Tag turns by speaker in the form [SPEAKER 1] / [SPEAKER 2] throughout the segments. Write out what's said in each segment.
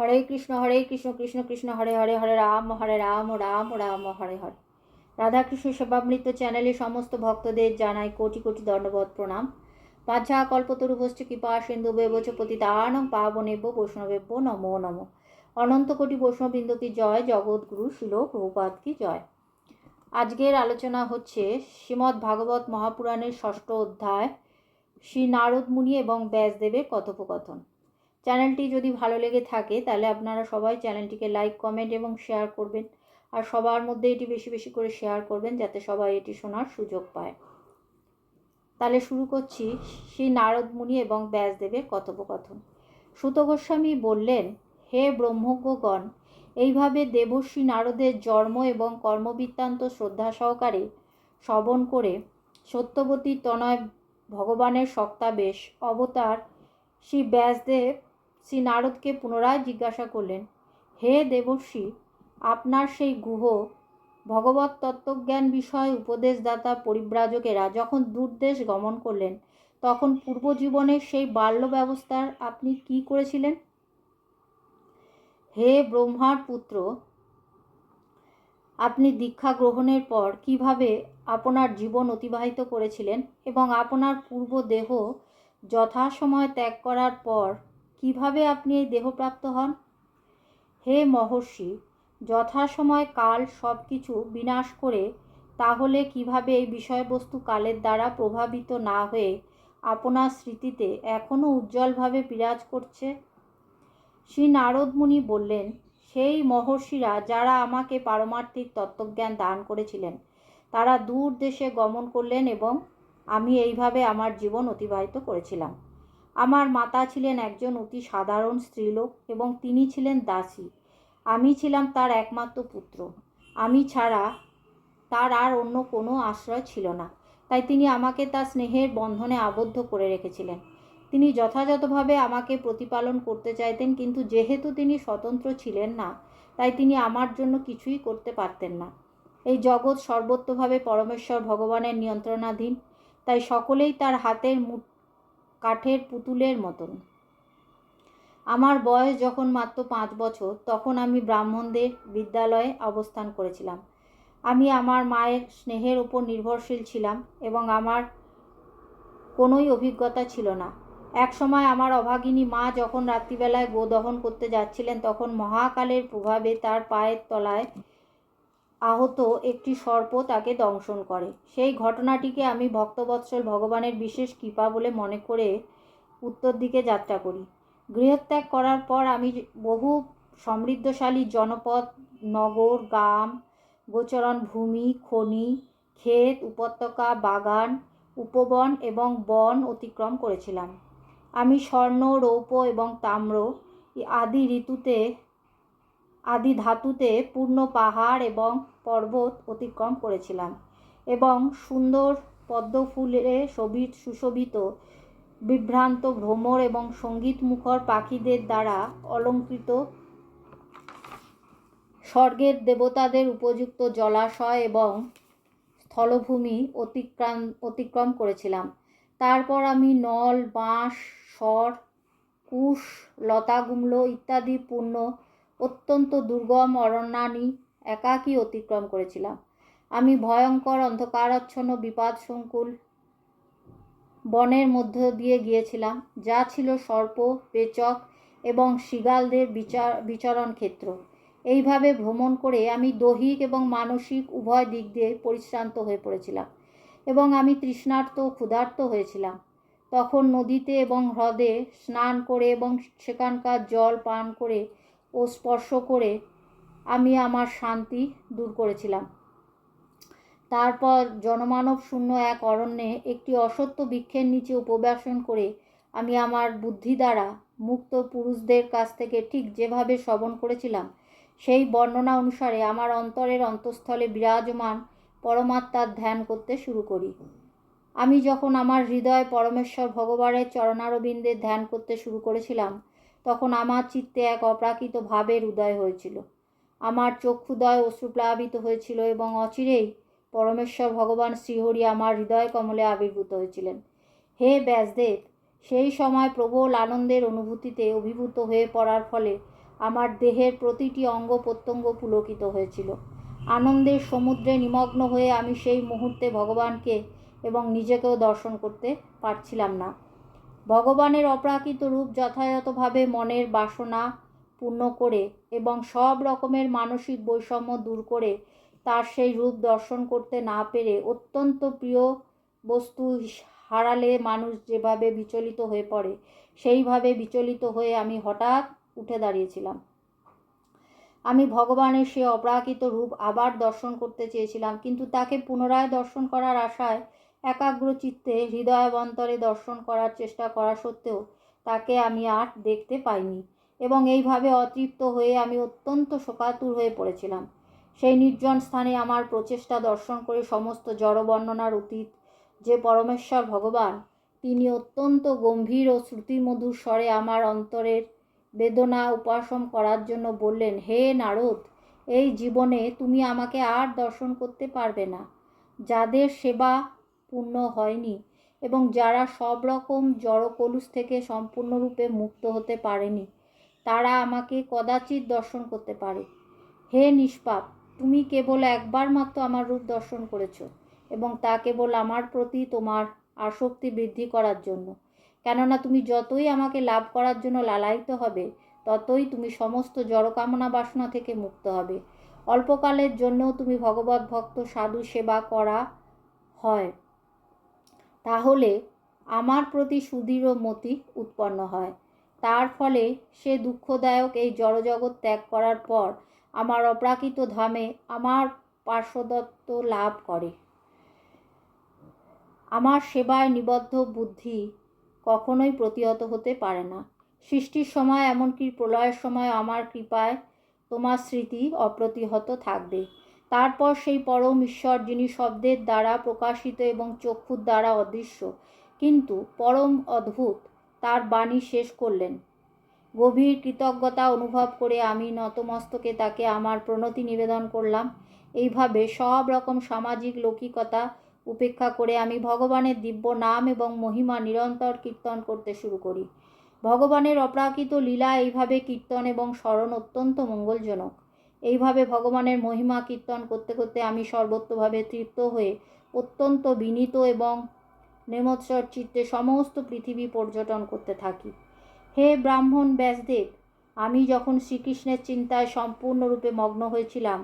[SPEAKER 1] হরে কৃষ্ণ হরে কৃষ্ণ কৃষ্ণ কৃষ্ণ হরে হরে হরে রাম হরে রাম রাম রাম হরে হরে রাধাকৃষ্ণ সেবামৃত চ্যানেলে সমস্ত ভক্তদের জানাই কোটি কোটি দণ্ডবোধ প্রণাম পাঝা কল্পতরুভশ্চ কৃপা সিন্ধু বেবচ পতিতানং পাবনেব্য বৈষ্ণবেব্য নমো নম অনন্ত কোটি বৈষ্ণববৃন্দ কি জয় জগৎগুরু শিল প্রভুপাদ কি জয় আজকের আলোচনা হচ্ছে শ্রীমদ্ ভাগবত মহাপুরাণের ষষ্ঠ অধ্যায় শ্রী নারদ মুনি এবং ব্যাসদেবের কথোপকথন চ্যানেলটি যদি ভালো লেগে থাকে তাহলে আপনারা সবাই চ্যানেলটিকে লাইক কমেন্ট এবং শেয়ার করবেন আর সবার মধ্যে এটি বেশি বেশি করে শেয়ার করবেন যাতে সবাই এটি শোনার সুযোগ পায় তাহলে শুরু করছি শ্রী মুনি এবং ব্যাসদেবের কথোপকথন সুত গোস্বামী বললেন হে ব্রহ্মজ্ঞগণ এইভাবে দেবশ্রী নারদের জন্ম এবং কর্মবৃত্তান্ত শ্রদ্ধা সহকারে শ্রবণ করে সত্যবতী তনয় ভগবানের সক্তাবেশ অবতার শ্রী ব্যাসদেব শ্রী নারদকে পুনরায় জিজ্ঞাসা করলেন হে দেবশ্রী আপনার সেই গুহ ভগবত তত্ত্বজ্ঞান বিষয়ে উপদেশদাতা পরিব্রাজকেরা যখন দূরদেশ গমন করলেন তখন পূর্বজীবনের সেই বাল্য ব্যবস্থার আপনি কি করেছিলেন হে ব্রহ্মার পুত্র আপনি দীক্ষা গ্রহণের পর কিভাবে আপনার জীবন অতিবাহিত করেছিলেন এবং আপনার পূর্ব দেহ যথাসময় ত্যাগ করার পর কিভাবে আপনি এই দেহপ্রাপ্ত হন হে মহর্ষি যথাসময় কাল সব কিছু বিনাশ করে তাহলে কিভাবে এই বিষয়বস্তু কালের দ্বারা প্রভাবিত না হয়ে আপনার স্মৃতিতে এখনও উজ্জ্বলভাবে বিরাজ করছে শ্রী মুনি বললেন সেই মহর্ষিরা যারা আমাকে পারমার্থিক তত্ত্বজ্ঞান দান করেছিলেন তারা দূর দেশে গমন করলেন এবং আমি এইভাবে আমার জীবন অতিবাহিত করেছিলাম আমার মাতা ছিলেন একজন অতি সাধারণ স্ত্রীলোক এবং তিনি ছিলেন দাসী আমি ছিলাম তার একমাত্র পুত্র আমি ছাড়া তার আর অন্য কোনো আশ্রয় ছিল না তাই তিনি আমাকে তার স্নেহের বন্ধনে আবদ্ধ করে রেখেছিলেন তিনি যথাযথভাবে আমাকে প্রতিপালন করতে চাইতেন কিন্তু যেহেতু তিনি স্বতন্ত্র ছিলেন না তাই তিনি আমার জন্য কিছুই করতে পারতেন না এই জগৎ সর্বত্রভাবে পরমেশ্বর ভগবানের নিয়ন্ত্রণাধীন তাই সকলেই তার হাতের মুঠ কাঠের পুতুলের মতন আমার বয়স যখন মাত্র পাঁচ বছর তখন আমি ব্রাহ্মণদের বিদ্যালয়ে অবস্থান করেছিলাম আমি আমার মায়ের স্নেহের উপর নির্ভরশীল ছিলাম এবং আমার কোনোই অভিজ্ঞতা ছিল না এক সময় আমার অভাগিনী মা যখন রাত্রিবেলায় গোদহন করতে যাচ্ছিলেন তখন মহাকালের প্রভাবে তার পায়ের তলায় আহত একটি সর্প তাকে দংশন করে সেই ঘটনাটিকে আমি ভক্তবৎসল ভগবানের বিশেষ কৃপা বলে মনে করে উত্তর দিকে যাত্রা করি গৃহত্যাগ করার পর আমি বহু সমৃদ্ধশালী জনপদ নগর গ্রাম গোচরণ ভূমি খনি ক্ষেত উপত্যকা বাগান উপবন এবং বন অতিক্রম করেছিলাম আমি স্বর্ণ রৌপ্য এবং তাম্র আদি ঋতুতে আদি ধাতুতে পূর্ণ পাহাড় এবং পর্বত অতিক্রম করেছিলাম এবং সুন্দর পদ্ম ফুলে শোভিত সুশোভিত বিভ্রান্ত ভ্রমর এবং সঙ্গীত মুখর পাখিদের দ্বারা অলঙ্কৃত স্বর্গের দেবতাদের উপযুক্ত জলাশয় এবং স্থলভূমি অতিক্রাম অতিক্রম করেছিলাম তারপর আমি নল বাঁশ সর কুশ লতাগুমলো ইত্যাদি পূর্ণ অত্যন্ত দুর্গম অরণ্যানি একাকী অতিক্রম করেছিলাম আমি ভয়ঙ্কর অন্ধকারাচ্ছন্ন সংকুল বনের মধ্য দিয়ে গিয়েছিলাম যা ছিল সর্প পেচক এবং শিগালদের বিচার বিচরণ ক্ষেত্র এইভাবে ভ্রমণ করে আমি দৈহিক এবং মানসিক উভয় দিক দিয়ে পরিশ্রান্ত হয়ে পড়েছিলাম এবং আমি তৃষ্ণার্ত ক্ষুধার্ত হয়েছিলাম তখন নদীতে এবং হ্রদে স্নান করে এবং সেখানকার জল পান করে ও স্পর্শ করে আমি আমার শান্তি দূর করেছিলাম তারপর জনমানব শূন্য এক অরণ্যে একটি অসত্য বৃক্ষের নিচে উপবাসন করে আমি আমার বুদ্ধি দ্বারা মুক্ত পুরুষদের কাছ থেকে ঠিক যেভাবে শ্রবণ করেছিলাম সেই বর্ণনা অনুসারে আমার অন্তরের অন্তঃস্থলে বিরাজমান পরমাত্মার ধ্যান করতে শুরু করি আমি যখন আমার হৃদয় পরমেশ্বর ভগবানের চরণারবিন্দে ধ্যান করতে শুরু করেছিলাম তখন আমার চিত্তে এক অপ্রাকৃত ভাবের উদয় হয়েছিল আমার চক্ষুদয় অশ্রুপ্লাবিত হয়েছিল এবং অচিরেই পরমেশ্বর ভগবান শ্রীহরি আমার হৃদয় কমলে আবির্ভূত হয়েছিলেন হে ব্যাসদেব সেই সময় প্রবল আনন্দের অনুভূতিতে অভিভূত হয়ে পড়ার ফলে আমার দেহের প্রতিটি অঙ্গ প্রত্যঙ্গ পুলকিত হয়েছিল আনন্দের সমুদ্রে নিমগ্ন হয়ে আমি সেই মুহূর্তে ভগবানকে এবং নিজেকেও দর্শন করতে পারছিলাম না ভগবানের অপ্রাকৃত রূপ যথাযথভাবে মনের বাসনা পূর্ণ করে এবং সব রকমের মানসিক বৈষম্য দূর করে তার সেই রূপ দর্শন করতে না পেরে অত্যন্ত প্রিয় বস্তু হারালে মানুষ যেভাবে বিচলিত হয়ে পড়ে সেইভাবে বিচলিত হয়ে আমি হঠাৎ উঠে দাঁড়িয়েছিলাম আমি ভগবানের সে অপ্রাকৃত রূপ আবার দর্শন করতে চেয়েছিলাম কিন্তু তাকে পুনরায় দর্শন করার আশায় একাগ্রচিত্তে হৃদয়াবন্তরে দর্শন করার চেষ্টা করা সত্ত্বেও তাকে আমি আর দেখতে পাইনি এবং এইভাবে অতৃপ্ত হয়ে আমি অত্যন্ত শোকাতুর হয়ে পড়েছিলাম সেই নির্জন স্থানে আমার প্রচেষ্টা দর্শন করে সমস্ত জড়বর্ণনার অতীত যে পরমেশ্বর ভগবান তিনি অত্যন্ত গম্ভীর ও শ্রুতিমধুর স্বরে আমার অন্তরের বেদনা উপাসম করার জন্য বললেন হে নারদ এই জীবনে তুমি আমাকে আর দর্শন করতে পারবে না যাদের সেবা পূর্ণ হয়নি এবং যারা সব রকম জড় কলুষ থেকে সম্পূর্ণরূপে মুক্ত হতে পারেনি তারা আমাকে কদাচিৎ দর্শন করতে পারে হে নিষ্পাপ তুমি কেবল একবার মাত্র আমার রূপ দর্শন করেছ এবং তা কেবল আমার প্রতি তোমার আসক্তি বৃদ্ধি করার জন্য কেননা তুমি যতই আমাকে লাভ করার জন্য লালায়িত হবে ততই তুমি সমস্ত জড়কামনা বাসনা থেকে মুক্ত হবে অল্পকালের জন্যও তুমি ভগবত ভক্ত সাধু সেবা করা হয় তাহলে আমার প্রতি সুদৃঢ় মতি উৎপন্ন হয় তার ফলে সে দুঃখদায়ক এই জড়জগৎ ত্যাগ করার পর আমার অপ্রাকৃত ধামে আমার পার্শ্বদত্ত লাভ করে আমার সেবায় নিবদ্ধ বুদ্ধি কখনোই প্রতিহত হতে পারে না সৃষ্টির সময় এমনকি প্রলয়ের সময় আমার কৃপায় তোমার স্মৃতি অপ্রতিহত থাকবে তারপর সেই পরম ঈশ্বর যিনি শব্দের দ্বারা প্রকাশিত এবং চক্ষুর দ্বারা অদৃশ্য কিন্তু পরম অদ্ভুত তার বাণী শেষ করলেন গভীর কৃতজ্ঞতা অনুভব করে আমি নতমস্তকে তাকে আমার প্রণতি নিবেদন করলাম এইভাবে সব রকম সামাজিক লৌকিকতা উপেক্ষা করে আমি ভগবানের দিব্য নাম এবং মহিমা নিরন্তর কীর্তন করতে শুরু করি ভগবানের অপ্রাকৃত লীলা এইভাবে কীর্তন এবং স্মরণ অত্যন্ত মঙ্গলজনক এইভাবে ভগবানের মহিমা কীর্তন করতে করতে আমি সর্বত্রভাবে তৃপ্ত হয়ে অত্যন্ত বিনীত এবং নেমৎসর চিত্তে সমস্ত পৃথিবী পর্যটন করতে থাকি হে ব্রাহ্মণ ব্যাসদেব আমি যখন শ্রীকৃষ্ণের চিন্তায় সম্পূর্ণরূপে মগ্ন হয়েছিলাম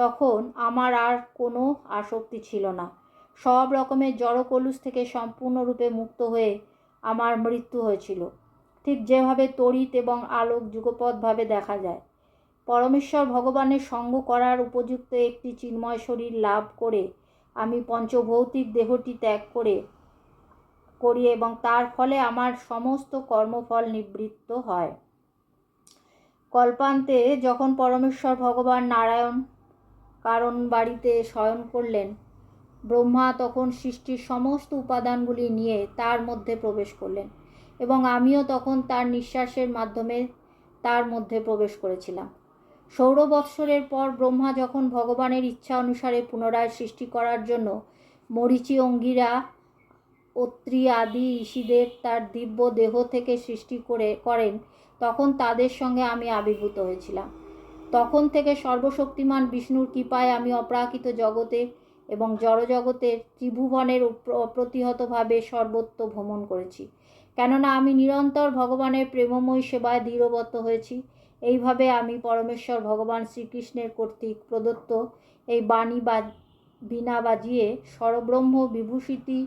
[SPEAKER 1] তখন আমার আর কোনো আসক্তি ছিল না সব রকমের জড়কলুষ থেকে সম্পূর্ণরূপে মুক্ত হয়ে আমার মৃত্যু হয়েছিল ঠিক যেভাবে তড়িৎ এবং আলোক যুগপথভাবে দেখা যায় পরমেশ্বর ভগবানের সঙ্গ করার উপযুক্ত একটি চিন্ময় শরীর লাভ করে আমি পঞ্চভৌতিক দেহটি ত্যাগ করে করি এবং তার ফলে আমার সমস্ত কর্মফল নিবৃত্ত হয় কল্পান্তে যখন পরমেশ্বর ভগবান নারায়ণ কারণ বাড়িতে শয়ন করলেন ব্রহ্মা তখন সৃষ্টির সমস্ত উপাদানগুলি নিয়ে তার মধ্যে প্রবেশ করলেন এবং আমিও তখন তার নিঃশ্বাসের মাধ্যমে তার মধ্যে প্রবেশ করেছিলাম সৌরবৎসরের পর ব্রহ্মা যখন ভগবানের ইচ্ছা অনুসারে পুনরায় সৃষ্টি করার জন্য মরিচি অঙ্গিরা অত্রি আদি ঋষিদের তার দিব্য দেহ থেকে সৃষ্টি করে করেন তখন তাদের সঙ্গে আমি আবির্ভূত হয়েছিলাম তখন থেকে সর্বশক্তিমান বিষ্ণুর কৃপায় আমি অপ্রাকৃত জগতে এবং জড়জগতের ত্রিভুবনের অপ্রতিহতভাবে সর্বত্র ভ্রমণ করেছি কেননা আমি নিরন্তর ভগবানের প্রেমময় সেবায় দৃঢ়বত হয়েছি এইভাবে আমি পরমেশ্বর ভগবান শ্রীকৃষ্ণের কর্তৃক প্রদত্ত এই বাণী বা বীণা বাজিয়ে সরব্রহ্ম বিভূষিতি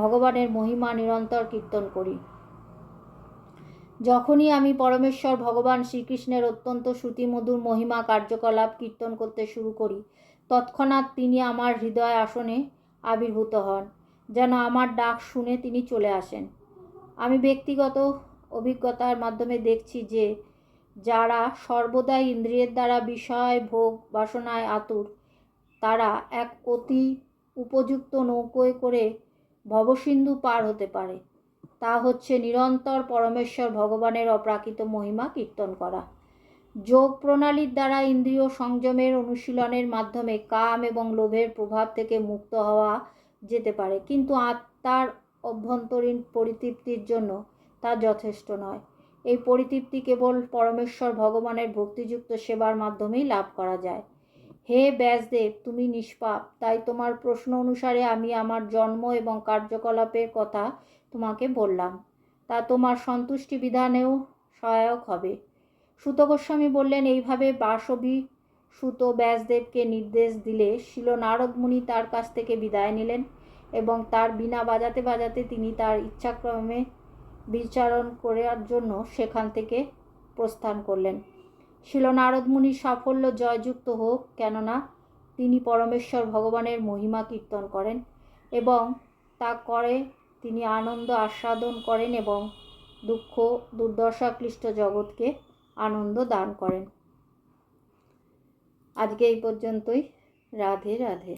[SPEAKER 1] ভগবানের মহিমা নিরন্তর কীর্তন করি যখনই আমি পরমেশ্বর ভগবান শ্রীকৃষ্ণের অত্যন্ত শ্রুতিমধুর মহিমা কার্যকলাপ কীর্তন করতে শুরু করি তৎক্ষণাৎ তিনি আমার হৃদয় আসনে আবির্ভূত হন যেন আমার ডাক শুনে তিনি চলে আসেন আমি ব্যক্তিগত অভিজ্ঞতার মাধ্যমে দেখছি যে যারা সর্বদাই ইন্দ্রিয়ের দ্বারা বিষয় ভোগ বাসনায় আতুর তারা এক অতি উপযুক্ত নৌকোয় করে ভবসিন্ধু পার হতে পারে তা হচ্ছে নিরন্তর পরমেশ্বর ভগবানের অপ্রাকৃত মহিমা কীর্তন করা যোগ প্রণালীর দ্বারা ইন্দ্রিয় সংযমের অনুশীলনের মাধ্যমে কাম এবং লোভের প্রভাব থেকে মুক্ত হওয়া যেতে পারে কিন্তু আত্মার অভ্যন্তরীণ পরিতৃপ্তির জন্য তা যথেষ্ট নয় এই পরিতৃপ্তি কেবল পরমেশ্বর ভগবানের ভক্তিযুক্ত সেবার মাধ্যমেই লাভ করা যায় হে ব্যাসদেব তুমি নিষ্পাপ তাই তোমার প্রশ্ন অনুসারে আমি আমার জন্ম এবং কার্যকলাপের কথা তোমাকে বললাম তা তোমার সন্তুষ্টি বিধানেও সহায়ক হবে সুত গোস্বামী বললেন এইভাবে বাসবি সুত ব্যাসদেবকে নির্দেশ দিলে শিল নারদমুনি তার কাছ থেকে বিদায় নিলেন এবং তার বিনা বাজাতে বাজাতে তিনি তার ইচ্ছাক্রমে বিচারণ করার জন্য সেখান থেকে প্রস্থান করলেন শিল নারদ সাফল্য জয়যুক্ত হোক কেননা তিনি পরমেশ্বর ভগবানের মহিমা কীর্তন করেন এবং তা করে তিনি আনন্দ আস্বাদন করেন এবং দুঃখ দুর্দশা ক্লিষ্ট জগৎকে আনন্দ দান করেন আজকে এই পর্যন্তই রাধে রাধে